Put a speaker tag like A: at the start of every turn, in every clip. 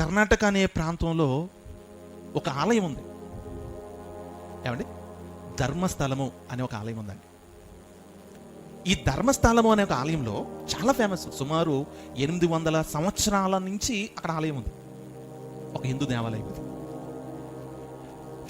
A: కర్ణాటక అనే ప్రాంతంలో ఒక ఆలయం ఉంది. ఏమండి? ధర్మస్థలము అనే ఒక ఆలయం ఉందండి. ఈ ధర్మస్థలము అనే ఒక ఆలయంలో చాలా ఫేమస్ సుమారు ఎనిమిది వందల సంవత్సరాల నుంచి అక్కడ ఆలయం ఉంది. ఒక హిందూ దేవాలయం ఇది.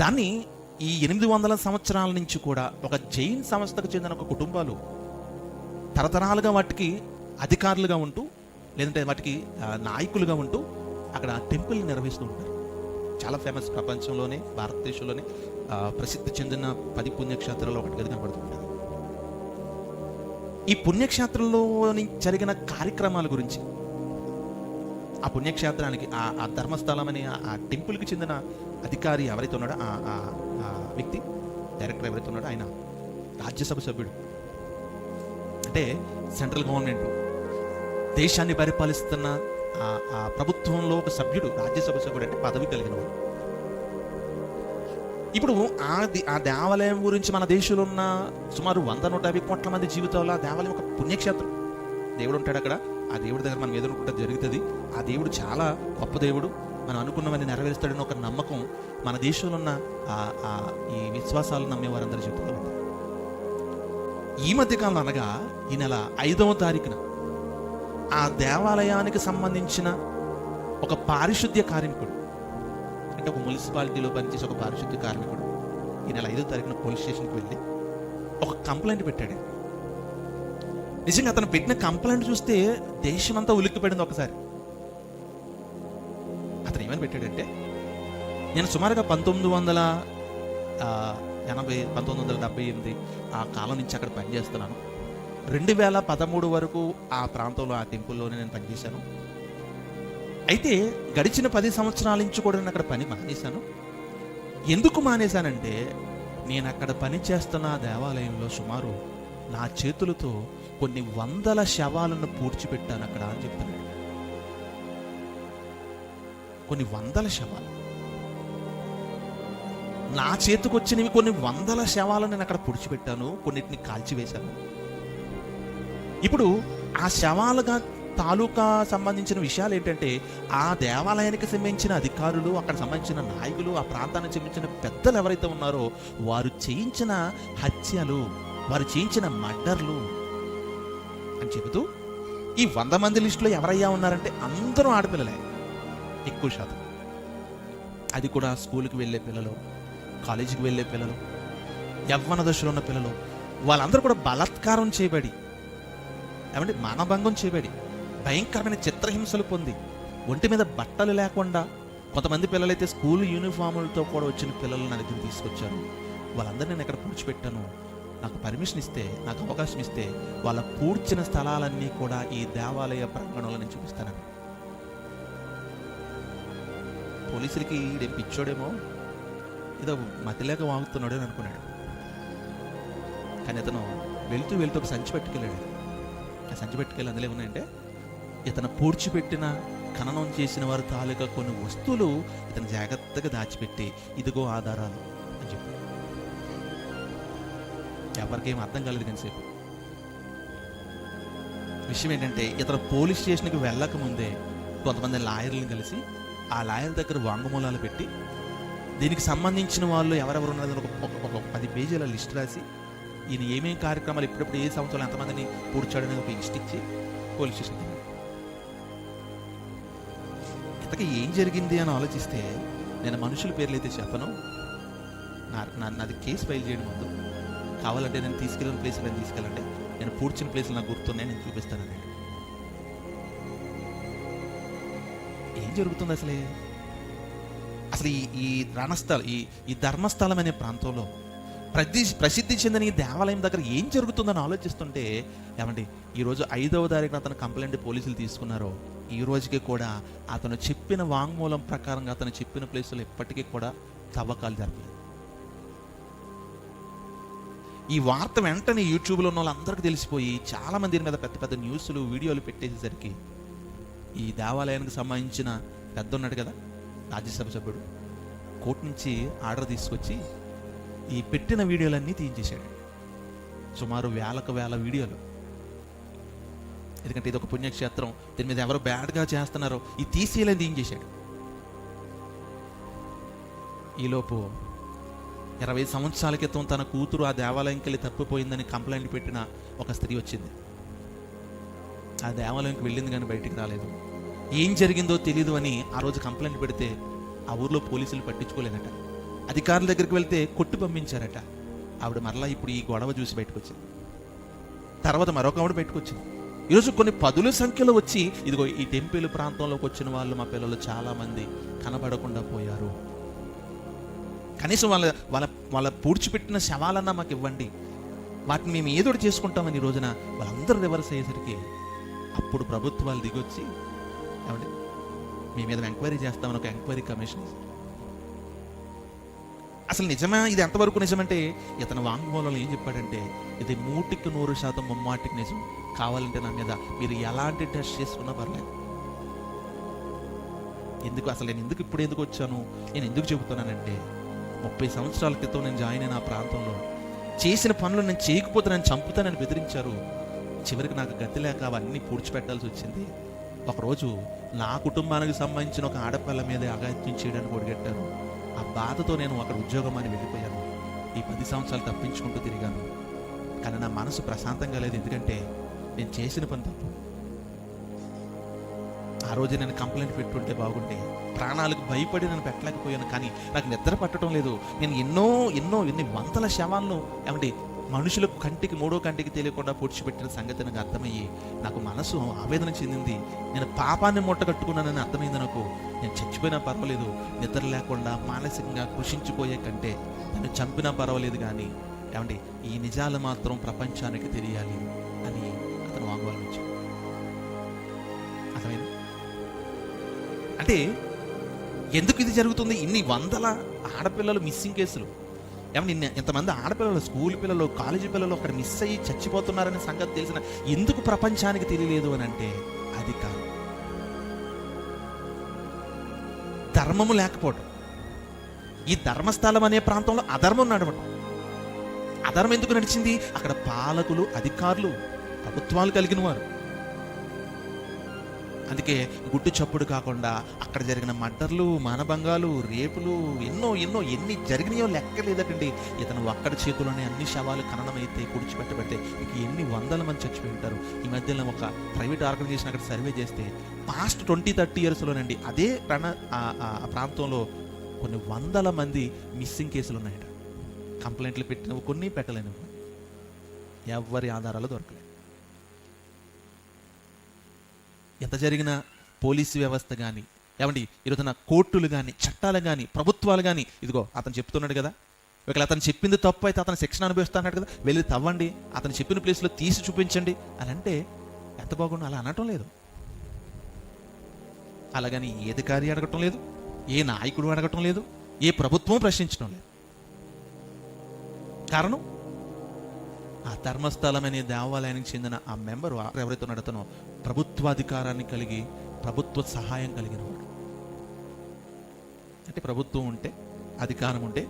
A: దాన్ని ఈ ఎనిమిది వందల సంవత్సరాల నుంచి కూడా ఒక జైన్ సంస్థకు చెందిన ఒక కుటుంబాలు తరతరాలుగా వాటికి అధికారులుగా ఉంటూ లేదంటే వాటికి నాయకులుగా ఉంటూ అక్కడ టెంపుల్ నిర్వహిస్తూ ఉంటారు. చాలా ఫేమస్ ప్రపంచంలోనే భారతదేశంలోనే ఆ, ప్రసిద్ధి చెందిన పది పుణ్యక్షేత్రాల్లో ఒకటిగా కనబడుతుంది ఈ పుణ్యక్షేత్రంలోని జరిగిన కార్యక్రమాల గురించి ఆ పుణ్యక్షేత్రానికి ఆ ధర్మస్థలం అని ఆ- టెంపుల్కి చెందిన అధికారి ఎవరైతే ఉన్నాడో ఆ ఆ- ఆ వ్యక్తి డైరెక్టర్ ఎవరైతే ఉన్నాడో ఆయన రాజ్యసభ సభ్యుడు. అంటే సెంట్రల్ గవర్నమెంట్ దేశాన్ని పరిపాలిస్తున్న ఆ ఆ ప్రభుత్వంలో ఒక సభ్యుడు రాజ్యసభ సభ్యుడు అంటే పదవి కలిగిన వాడు ఇప్పుడు ఆ ఆ దేవాలయం గురించి మన దేశంలో ఉన్న సుమారు వంద నూట యాభై కోట్ల మంది జీవితాల్లో ఆ దేవాలయం ఒక పుణ్యక్షేత్రం. దేవుడు ఉంటాడు అక్కడ. ఆ దేవుడి దగ్గర మనం ఎదుర్కొంటే జరుగుతుంది. ఆ దేవుడు చాలా గొప్ప దేవుడు. మనం అనుకున్నవన్నీ నెరవేరుస్తాడని ఒక నమ్మకం మన దేశంలో ఉన్న ఆ- ఆ ఈ విశ్వాసాలు నమ్మే వారందరి జీవితంలో ఉంది. ఈ మధ్యకాలంలో అనగా ఈ నెల ఐదవ తారీఖున ఆ దేవాలయానికి సంబంధించిన ఒక పారిశుద్ధ్య కార్మికుడు. అంటే ఒక మున్సిపాలిటీలో పనిచేసే ఒక పారిశుద్ధ్య కార్మికుడు. ఈ నెల ఐదో తారీఖున పోలీస్ స్టేషన్కి వెళ్ళి ఒక కంప్లైంట్ పెట్టాడు. నిజంగా అతను పెట్టిన కంప్లైంట్ చూస్తే దేశమంతా ఉలిక్కిపడింది ఒకసారి. అతను ఏమని పెట్టాడంటే నేను సుమారుగా పంతొమ్మిది వందల ఎనభై పంతొమ్మిది వందల డెబ్బై ఎనిమిది ఆ కాలం నుంచి అక్కడ పనిచేస్తున్నాను. రెండు వేల పదమూడు వరకు ఆ ప్రాంతంలో ఆ టెంపుల్లోనే నేను పనిచేశాను. అయితే గడిచిన పది సంవత్సరాల నుంచి కూడా నేను అక్కడ పని మానేశాను. ఎందుకు మానేశానంటే నేను అక్కడ పని చేస్తున్న దేవాలయంలో సుమారు నా చేతులతో కొన్ని వందల శవాలను పూడ్చిపెట్టాను అక్కడ అని చెప్తున్నాడు. కొన్ని వందల శవాలు. నా చేతికి వచ్చినవి కొన్ని వందల శవాలను నేను అక్కడ పూడ్చిపెట్టాను కొన్నిటిని కాల్చివేశాను. ఇప్పుడు ఆ శవాలుగా తాలూకా సంబంధించిన విషయాలు ఏంటంటే ఆ దేవాలయానికి సంబంధించిన అధికారులు అక్కడ సంబంధించిన నాయకులు ఆ ప్రాంతానికి సంబంధించిన పెద్దలు ఎవరైతే ఉన్నారో వారు చేయించిన హత్యలు వారు చేయించిన మర్డర్లు అని చెబుతూ ఈ వంద మంది లిస్టులో ఎవరయ్యా ఉన్నారంటే అందరూ ఆడపిల్లలే ఎక్కువ శాతం. అది కూడా స్కూల్కి వెళ్ళే పిల్లలు కాలేజీకి వెళ్ళే పిల్లలు యవ్వన దశలో ఉన్న పిల్లలు వాళ్ళందరూ కూడా బలాత్కారం చేయబడి ఏమంటే మానభంగం చేయబడి భయంకరమైన చిత్రహింసలు పొంది. ఒంటి మీద బట్టలు లేకుండా కొంతమంది పిల్లలైతే స్కూల్ యూనిఫాములతో కూడా వచ్చిన పిల్లలను నా దగ్గర తీసుకొచ్చారు. వాళ్ళందరినీ నేను ఎక్కడ పూడ్చిపెట్టాను నాకు పర్మిషన్ ఇస్తే నాకు అవకాశం ఇస్తే వాళ్ళ పూడ్చిన స్థలాలన్నీ కూడా ఈ దేవాలయ ప్రాంగణంలో నేను చూపిస్తానని. పోలీసులకి ఈడేం పిచ్చోడేమో? ఏదో మతిలేక వాగుతున్నాడు అనుకున్నాడు. కానీ అతను వెళ్తూ వెళ్తూ ఒక సంచి పెట్టుకెళ్ళాడు. సంచి పెట్టుకెళ్ళి అందులో ఏమున్నాయంటే ఇతను పూడ్చిపెట్టిన ఖననం చేసిన వారి తాలూకా కొన్ని వస్తువులు ఇతను జాగ్రత్తగా దాచిపెట్టి ఇదిగో ఆధారాలు అని చెప్పి. ఎవరికేం అర్థం కాలేదు కానిసేపు విషయం ఏంటంటే ఇతను పోలీస్ స్టేషన్కి వెళ్ళకముందే కొంతమంది లాయర్లను కలిసి ఆ లాయర్ దగ్గర వాంగ్మూలాలు పెట్టి దీనికి సంబంధించిన వాళ్ళు ఎవరెవరు ఉన్నది ఒక- ఒక పది పేజీల లిస్ట్ రాసి ఈయన ఏమేమి కార్యక్రమాలు ఇప్పుడప్పుడు ఏ సంవత్సరం ఎంతమందిని పూడ్చాడని ఒక లిస్ట్ ఇచ్చి పోలీస్ స్టేషన్ ఇంతకీ ఏం జరిగింది అని ఆలోచిస్తే నేను మనుషుల పేర్లు అయితే చెప్పను. నా నాది కేసు ఫైల్ చేయడం ముందు. కావాలంటే నేను తీసుకెళ్ళిన ప్లేస్ నేను తీసుకెళ్ళండి. నేను పూడ్చిన ప్లేస్లు నాకు గుర్తున్నాయి నేను చూపిస్తానండి ఏం జరుగుతుంది అసలే? అసలు ఈ ఈ రణస్థలం ఈ ఈ ధర్మస్థలం అనే ప్రాంతంలో ప్రతి ప్రసిద్ధి చెందిన ఈ దేవాలయం దగ్గర ఏం జరుగుతుందని ఆలోచిస్తుంటే ఏమండి ఈరోజు ఐదవ తారీఖున అతను కంప్లైంట్ పోలీసులు తీసుకున్నారో ఈ రోజుకి కూడా అతను చెప్పిన వాంగ్మూలం ప్రకారంగా అతను చెప్పిన ప్లేసులు ఎప్పటికీ కూడా తవ్వకాలు జరపలేదు. ఈ వార్త వెంటనే యూట్యూబ్లో ఉన్న వాళ్ళందరికీ తెలిసిపోయి చాలామంది దీని మీద పెద్ద పెద్ద న్యూస్లు వీడియోలు పెట్టేసేసరికి ఈ దేవాలయానికి సంబంధించిన పెద్ద ఉన్నాడు కదా రాజ్యసభ సభ్యుడు కోర్టు నుంచి ఆర్డర్ తీసుకొచ్చి ఈ పెట్టిన వీడియోలన్నీ తీయించేశాడు. సుమారు వేలకు వేల వీడియోలు. ఎందుకంటే ఇది ఒక పుణ్యక్షేత్రం దీని మీద ఎవరు బ్యాడ్గా చేస్తున్నారో ఈ తీసేయాలని తీయించేశాడు. ఈలోపు ఇరవై సంవత్సరాల క్రితం తన కూతురు ఆ దేవాలయంకి వెళ్ళి తప్పిపోయిందని కంప్లైంట్ పెట్టిన ఒక స్త్రీ వచ్చింది. ఆ దేవాలయంకి వెళ్ళింది కానీ బయటికి రాలేదు. ఏం జరిగిందో తెలియదు అని ఆ రోజు కంప్లైంట్ పెడితే ఆ ఊర్లో పోలీసులు పట్టించుకోలేదట. అధికారుల దగ్గరికి వెళ్తే కొట్టు పంపించారట. ఆవిడ మరలా ఇప్పుడు ఈ గొడవ చూసి బయటకొచ్చింది. తర్వాత మరొక ఆవిడ బయటకొచ్చింది. ఈరోజు కొన్ని పదుల సంఖ్యలో వచ్చి ఇదిగో ఈ టెంపుల్ ప్రాంతంలోకి వచ్చిన వాళ్ళు మా పిల్లలు చాలామంది కనబడకుండా పోయారు. కనీసం వాళ్ళ వాళ్ళ వాళ్ళ పూడ్చిపెట్టిన శవాలన్నా మాకు ఇవ్వండి. వాటిని మేము ఏదోటి చేసుకుంటామని ఈ రోజున వాళ్ళందరూ రివర్స్ అయ్యేసరికి అప్పుడు ప్రభుత్వాలు దిగొచ్చి ఏమండి మీ మీద ఎంక్వైరీ చేస్తామని ఒక ఎంక్వైరీ కమిషన్ అసలు నిజమా? ఇది ఎంతవరకు నిజమంటే ఇతను వాంగ్మూలంలో ఏం చెప్పాడంటే ఇది నూటికి నూరు శాతం ముమ్మాటికి నిజం. కావాలంటే నా మీద మీరు ఎలాంటి టెస్ట్ చేసుకున్నా పర్లేదు. ఎందుకు? అసలు నేను ఎందుకు ఇప్పుడు ఎందుకు వచ్చాను? నేను ఎందుకు చెబుతున్నానంటే ముప్పై సంవత్సరాల క్రితం నేను జాయిన్ అయిన ఆ ప్రాంతంలో చేసిన పనులు నేను చేయకపోతే నన్ను చంపుతానని బెదిరించారు. చివరికి నాకు గతి లేక అవన్నీ పూడ్చిపెట్టాల్సి వచ్చింది. ఒకరోజు నా కుటుంబానికి సంబంధించిన ఒక ఆడపిల్ల మీద అగాత్యం చేయడానికి ఒడిగట్టారు. ఆ బాధతో నేను అక్కడ ఉద్యోగం అని వెళ్ళిపోయాను. ఈ పది సంవత్సరాలు తప్పించుకుంటూ తిరిగాను. కానీ నా మనసు ప్రశాంతంగా లేదు. ఎందుకంటే నేను చేసిన పని తప్పు. ఆ రోజు నేను కంప్లైంట్ పెట్టుంటే బాగుంటే ప్రాణాలకు భయపడి నేను పెట్టలేకపోయాను. కానీ నాకు నిద్ర పట్టడం లేదు. నేను ఎన్నో ఎన్నో ఎన్ని వందల శవాలను ఏమంటే మనుషులకు కంటికి మూడో కంటికి తెలియకుండా పూడ్చిపెట్టిన సంగతి నాకు అర్థమయ్యి నాకు మనసు ఆవేదన చెందింది. నేను పాపాన్ని మూట కట్టుకున్నానని అర్థమైంది నాకు. నేను చచ్చిపోయినా పర్వాలేదు. నిద్ర లేకుండా మానసికంగా కృషించిపోయే కంటే నేను చంపినా పర్వాలేదు కానీ ఏమండి ఈ నిజాలు మాత్రం ప్రపంచానికి తెలియాలి అని అతను వాంగ్మూలం ఇచ్చాడు. అర్థమైంది? అంటే ఎందుకు ఇది జరుగుతుంది? ఇన్ని వందల ఆడపిల్లలు మిస్సింగ్ కేసులు. ఏమన్నా నిన్న ఇంతమంది ఆడపిల్లలు స్కూల్ పిల్లలు కాలేజీ పిల్లలు అక్కడ మిస్ అయ్యి చచ్చిపోతున్నారనే సంగతి తెలిసిన ఎందుకు ప్రపంచానికి తెలియలేదు అని అంటే అది కాదు. ధర్మము లేకపోవడం ఈ ధర్మస్థలం అనే ప్రాంతంలో అధర్మం నడవటం. అధర్మం ఎందుకు నడిచింది? అక్కడ పాలకులు అధికారులు ప్రభుత్వాలు కలిగిన వారు అందుకే గుట్టు చప్పుడు కాకుండా అక్కడ జరిగిన మర్డర్లు మానభంగాలు రేపులు ఎన్నో ఎన్నో ఎన్ని జరిగినాయో లెక్కలేదటండి ఇతను ఒక్కడి చేతిలోనే అన్ని శవాలు ఖననమైతే కుడిచిపెట్టబడితే ఇంక ఎన్ని వందల మంది చచ్చిపోయి ఉంటారు. ఈ మధ్యలో ఒక ప్రైవేట్ ఆర్గనైజేషన్ అక్కడ సర్వే చేస్తే పాస్ట్ ట్వంటీ థర్టీ ఇయర్స్లోనండి అదే రణ ఆ- ప్రాంతంలో కొన్ని వందల మంది మిస్సింగ్ కేసులు ఉన్నాయట కంప్లైంట్లు పెట్టినవి కొన్ని పెట్టలేనివి. ఎవరి ఆధారాలు దొరకలేదు. ఎంత జరిగినా పోలీసు వ్యవస్థ కానీ ఏమండి ఈరోజున కోర్టులు కానీ చట్టాలు కానీ ప్రభుత్వాలు కానీ ఇదిగో అతను చెప్తున్నాడు కదా. ఒకవేళ అతను చెప్పింది తప్పు అయితే అతను శిక్షణ అనుభవిస్తున్నాడు కదా వెళ్ళి తవ్వండి అతను చెప్పిన ప్లేస్లో తీసి చూపించండి అని అంటే ఎంత బాగుండు అలా అనటం లేదు. అలాగని ఏ అధికారి అడగటం లేదు ఏ నాయకుడు అడగటం లేదు ఏ ప్రభుత్వం ప్రశ్నించడం లేదు. కారణం? ఆ ధర్మస్థలం అనే దేవాలయానికి చెందిన ఆ మెంబరు ఎవరైతే ఉన్నాడో అతను ప్రభుత్వాధికారాన్ని కలిగి ప్రభుత్వ సహాయం కలిగిన వాడు. అంటే ప్రభుత్వం ఉంటే అధికారం ఉంటే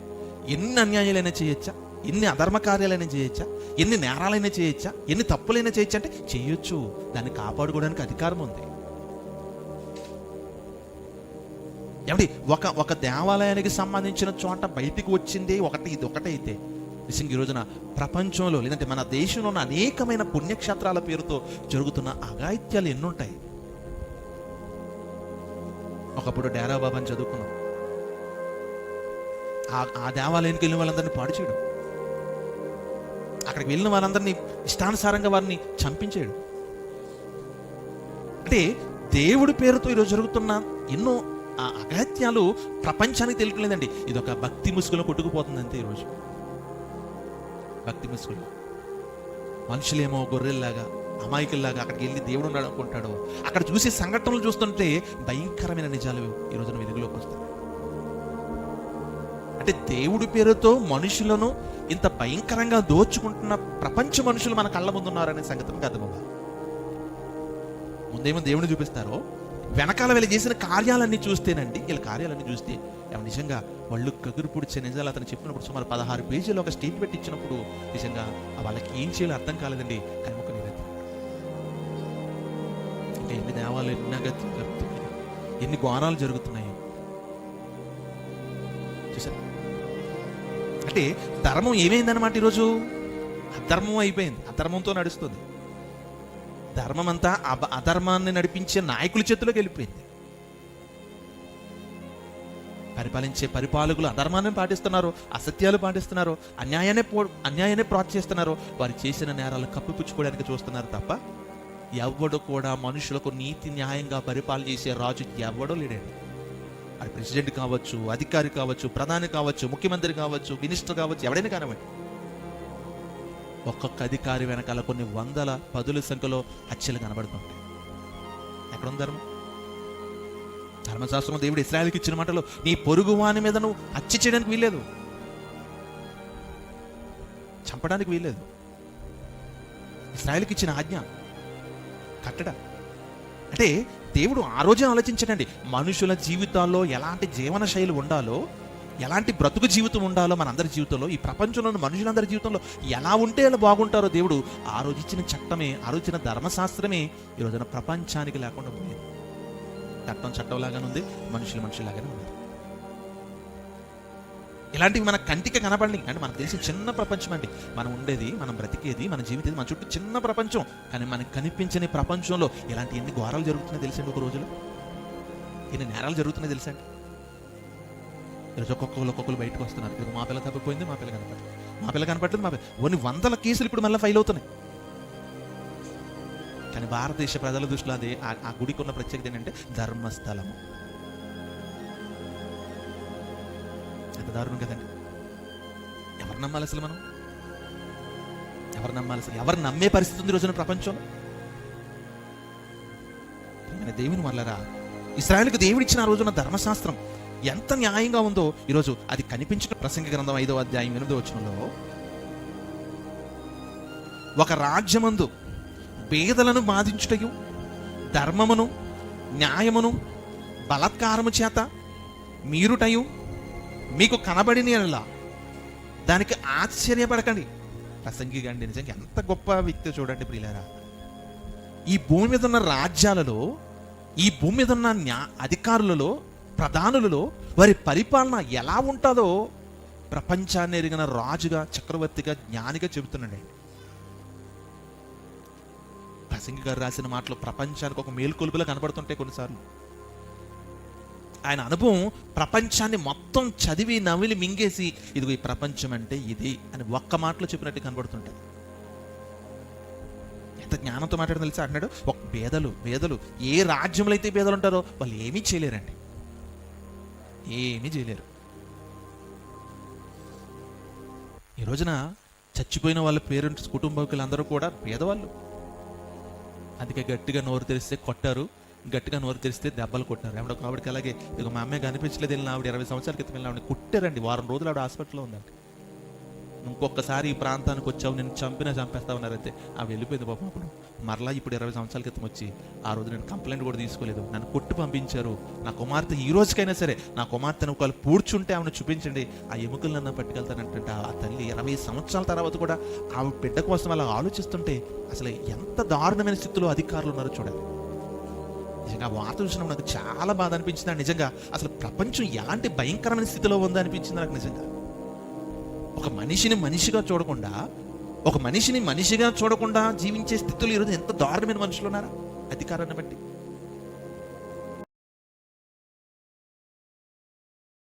A: ఎన్ని అన్యాయాలైనా చేయొచ్చా? ఎన్ని అధర్మ కార్యాలైనా చేయొచ్చా? ఎన్ని నేరాలైనా చేయొచ్చా? ఎన్ని తప్పులైనా చేయొచ్చా? అంటే చేయొచ్చు. దాన్ని కాపాడుకోవడానికి అధికారం ఉంది. ఏమండి ఒక ఒక దేవాలయానికి సంబంధించిన చోట బయటికి వచ్చింది ఒకటి ఇది ఒకటైతే నిజంగా ఈ రోజున ప్రపంచంలో లేదంటే మన దేశంలో ఉన్న అనేకమైన పుణ్యక్షేత్రాల పేరుతో జరుగుతున్న అగాయిత్యాలు ఎన్నుంటాయి? ఒకప్పుడు డేరా బాబాని చదువుకున్నాం. ఆ ఆ దేవాలయానికి వెళ్ళిన వాళ్ళందరినీ పాడు చేయడం. అక్కడికి వెళ్ళిన వాళ్ళందరినీ ఇష్టానుసారంగా వారిని చంపించేయడం. అంటే దేవుడి పేరుతో ఈరోజు జరుగుతున్న ఎన్నో ఆ అఘాత్యాలు ప్రపంచానికి తెలియట్లేదండి. ఇది ఒక భక్తి ముసుగులో కొట్టుకుపోతుంది అంతే ఈరోజు. భక్తి ముసుగులో మనుషులేమో గొర్రెల్లాగా అమాయకుల్లాగా అక్కడికి వెళ్ళి దేవుడు ఉన్నాడు అనుకుంటాడు అక్కడ చూసే సంఘటనలు చూస్తుంటే భయంకరమైన నిజాలు ఈ రోజున వెలుగులోకి వస్తాయి. అంటే దేవుడి పేరుతో మనుషులను ఇంత భయంకరంగా దోచుకుంటున్న ప్రపంచ మనుషులు మన కళ్ళ ముందున్నారనే సంగతి కాదు బాబా ముందేమో దేవుడిని చూపిస్తారో వెనకాల వీళ్ళు చేసిన కార్యాలన్నీ చూస్తేనండి వీళ్ళ కార్యాలన్నీ చూస్తే నిజంగా వాళ్ళు కగురు పొడిచే నిజాలు అతను చెప్పినప్పుడు సుమారు పదహారు పేజీలు ఒక స్టేట్మెంట్ ఇచ్చినప్పుడు నిజంగా వాళ్ళకి ఏం చేయాలో అర్థం కాలేదండి. కానీ ఒక నిరంతరం ఎన్ని దేవాలు ఎన్ని అగత్యం జరుగుతున్నాయి? ఎన్ని ఘోరాలు జరుగుతున్నాయి? చూసారు అంటే ధర్మం ఏమైందన్నమాట ఈరోజు? అధర్మం అయిపోయింది. అధర్మంతో నడుస్తుంది. ధర్మం అంతా అబ- అధర్మాన్ని నడిపించే నాయకుల చేతిలోకి వెళ్ళిపోయింది. పరిపాలించే పరిపాలకులు అధర్మాన్ని పాటిస్తున్నారు అసత్యాలు పాటిస్తున్నారు అన్యాయాన్ని పో అన్యాయాన్ని ప్రోత్సహిస్తున్నారు వారు చేసిన నేరాలు కప్పిపుచ్చుకోవడానికి చూస్తున్నారు తప్ప ఎవడు కూడా మనుషులకు నీతి న్యాయంగా పరిపాలన చేసే రాజు ఎవడో లేడండి. అది ప్రెసిడెంట్ కావచ్చు అధికారి కావచ్చు ప్రధాని కావచ్చు ముఖ్యమంత్రి కావచ్చు మినిస్టర్ కావచ్చు ఎవడైనా కానివ్వండి. ఒక్కొక్క అధికారి వెనకాల కొన్ని వందల పదుల సంఖ్యలో హత్యలు కనబడుతుంటాయి. ఎక్కడ ధర్మం? ధర్మశాస్త్రం దేవుడు ఇస్రాయల్కి ఇచ్చిన మాటలో నీ పొరుగు వాని మీద నువ్వు హత్య చేయడానికి వీల్లేదు. చంపడానికి వీల్లేదు. ఇస్రాయల్కి ఇచ్చిన ఆజ్ఞ కట్టడ? అంటే దేవుడు ఆ రోజే ఆలోచించడండి మనుషుల జీవితాల్లో ఎలాంటి జీవన శైలి ఉండాలో ఎలాంటి బ్రతుకు జీవితం ఉండాలో మనందరి జీవితంలో ఈ ప్రపంచంలోని మనుషులందరి జీవితంలో ఎలా ఉంటే అలా బాగుంటారో దేవుడు ఆ రోజు ఇచ్చిన చట్టమే ఆ రోజు ఇచ్చిన ధర్మశాస్త్రమే ఈ రోజున ప్రపంచానికి లేకుండా పోయింది చట్టం చట్టం లాగానే ఉంది మనుషులు మనుషులాగానే ఉన్నారు. ఇలాంటివి మన కంటికి కనపడని అంటే మనకు తెలిసిన చిన్న ప్రపంచం అండి. మనం ఉండేది మనం బ్రతికేది మన జీవితం మన చుట్టూ చిన్న ప్రపంచం. కానీ మనకు కనిపించని ప్రపంచంలో ఇలాంటి ఎన్ని ఘోరాలు జరుగుతున్నాయి తెలిసండి ఒక రోజులో? ఎన్ని నేరాలు జరుగుతున్నాయి తెలుసండి? ఈరోజు ఒక్కొక్కరు ఒక్కొక్కరు బయటకు వస్తున్నారు. ఇప్పుడు మా పిల్ల తప్పిపోయింది మా పిల్ల కనపడలేదు. మా పిల్ల కనపడలేదు మా పిల్ల కొన్ని వందల కేసులు ఇప్పుడు మళ్ళీ ఫైల్ అవుతున్నాయి. కానీ భారతదేశ ప్రజల దృష్టిలో అది ఆ- గుడికి ఉన్న ప్రత్యేకత ఏంటంటే ధర్మస్థలము. ఎంత దారుణం కదండి. ఎవరు నమ్మాలి అసలు మనం? ఎవరు నమ్మాలి అసలు? ఎవరు నమ్మే పరిస్థితి ఉంది రోజున ప్రపంచంలో? దేవుని వల్లరా ఇస్రాయల్కి దేవుడిచ్చిన ఆ రోజున ధర్మశాస్త్రం ఎంత న్యాయంగా ఉందో ఈరోజు అది కనిపించిన ప్రసంగ గ్రంథం ఐదో అధ్యాయం ఎనిమిదో వచనంలో ఒక రాజ్యమందు పేదలను బాధించుటయు ధర్మమును న్యాయమును బలత్కారము చేత మీరుటయు మీకు కనబడిన దానికి ఆశ్చర్యపడకండి. ప్రసంగి గండి నిజంగా ఎంత గొప్ప వ్యక్తి చూడండి ప్రియులారా. ఈ భూమి మీద ఉన్న రాజ్యాలలో ఈ భూమి మీద ఉన్న న్యా అధికారులలో ప్రధానులలో వారి పరిపాలన ఎలా ఉంటుందో ప్రపంచాన్ని ఎరిగిన రాజుగా చక్రవర్తిగా జ్ఞానిగా చెబుతున్నాడు ప్రసంగి గారు రాసిన మాటలు ప్రపంచానికి ఒక మేల్కొలుపులా కనబడుతుంటాయి కొన్నిసార్లు. ఆయన అనుభవం ప్రపంచాన్ని మొత్తం చదివి నవిలి మింగేసి ఇదిగో ఈ ప్రపంచం అంటే ఇది అని ఒక్క మాటలో చెప్పినట్టు కనబడుతుంటుంది ఎంత జ్ఞానంతో మాట్లాడడం తెలిసి అంటున్నాడు? ఒక పేదలు పేదలు ఏ రాజ్యంలో అయితే పేదలు ఉంటారో వాళ్ళు ఏమీ చేయలేరండి. ఏమీ చేయలేరు. ఈ రోజున చచ్చిపోయిన వాళ్ళ పేరెంట్స్ కుటుంబకులు అందరూ కూడా పేదవాళ్ళు. అందుకే గట్టిగా నోరు తెరిస్తే కొట్టారు గట్టిగా నోరు తెరిస్తే దెబ్బలు కొట్టారు ఎవడో ఆవిడకి అలాగే ఇక మా అమ్మాయి కనిపించలేదు వెళ్ళిన ఆవిడ ఇరవై సంవత్సరాల క్రితం వెళ్ళిన ఆవిడ కుట్టారండి. వారం రోజులు ఆవిడ హాస్పిటల్లో ఉందండి ఇంకొకసారి ఈ ప్రాంతానికి వచ్చావు నేను చంపినా చంపేస్తా ఉన్నారైతే ఆవిడ వెళ్ళిపోయింది పాపం అప్పుడు. మరలా ఇప్పుడు ఇరవై సంవత్సరాల క్రితం వచ్చి ఆ రోజు నేను కంప్లైంట్ కూడా తీసుకోలేదు. నన్ను కొట్టి పంపించారు. నా కుమార్తె ఈ రోజుకైనా సరే నా కుమార్తెను ఒకవేళ పూడ్చుంటే ఆమెను చూపించండి. ఆ ఎముకలు నన్ను పట్టుకెళ్తానంటుంటే ఆ తల్లి ఇరవై సంవత్సరాల తర్వాత కూడా ఆమె బిడ్డ కోసం అలా ఆలోచిస్తుంటే అసలు ఎంత దారుణమైన స్థితిలో అధికారులు ఉన్నారో చూడండి నిజంగా ఆ వార్త చూసినప్పుడు నాకు చాలా బాధ అనిపించింది. నిజంగా అసలు ప్రపంచం ఎలాంటి భయంకరమైన స్థితిలో ఉందో అనిపించింది నాకు నిజంగా. ఒక మనిషిని మనిషిగా చూడకుండా ఒక మనిషిని మనిషిగా చూడకుండా జీవించే స్థితిలో ఈరోజు ఎంత దారుణమైన మనుషులు ఉన్నారా? అధికారాన్ని బట్టి.